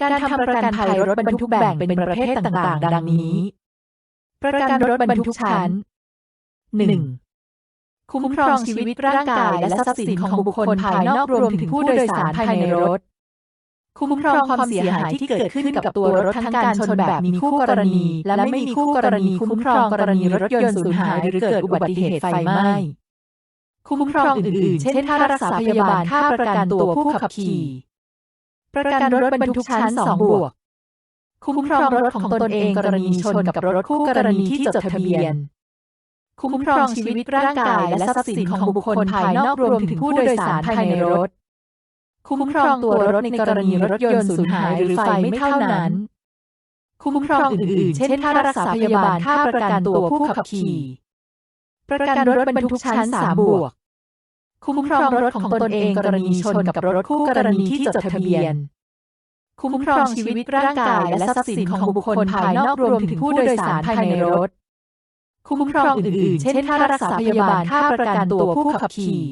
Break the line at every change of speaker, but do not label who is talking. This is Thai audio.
การทำประกันภัยรถบรรทุกแบ่งเป็นประเภทต่างๆ ดังนี้ ประกันรถบรรทุกชั้น 1. คุ้มครองชีวิตร่างกายและทรัพย์สินของบุคคลภายนอกรวมถึงผู้โดยสารภายในรถ คุ้มครองความเสียหายที่เกิดขึ้นกับตัวรถทั้งการชนแบบมีคู่กรณี และไม่มีคู่กรณีคุ้มครองกรณีรถยนต์สูญหายหรือเกิดอุบัติเหตุไฟไหม้คุ้มครองอื่นๆ เช่นค่ารักษาพยาบาลค่าประกันตัวผู้ขับขี่ ประกันรถบรรทุกชั้นสองบวก คุ้มครองรถของตนเองกรณีชนกับรถคู่กรณีที่จดทะเบียน คุ้มครองชีวิตร่างกายและทรัพย์สินของบุคคลภายนอกรวมถึงผู้โดยสารภายในรถ คุ้มครองตัวรถในกรณีรถยนต์สูญหายหรือไฟไม่เท่านั้น คุ้มครองอื่นๆ เช่นค่ารักษาพยาบาลค่าประกันตัวผู้ขับขี่ ประกันรถบรรทุกชั้นสามบวก คุ้มครองรถของตนเองกรณีชนกับรถคู่กรณีที่จดทะเบียน คุ้มครองชีวิตร่างกายและทรัพย์สินของบุคคลภายนอกรวมถึงผู้โดยสารภายในรถ คุ้มครองอื่นๆ เช่นค่ารักษาพยาบาลค่าประกันตัวผู้ขับขี่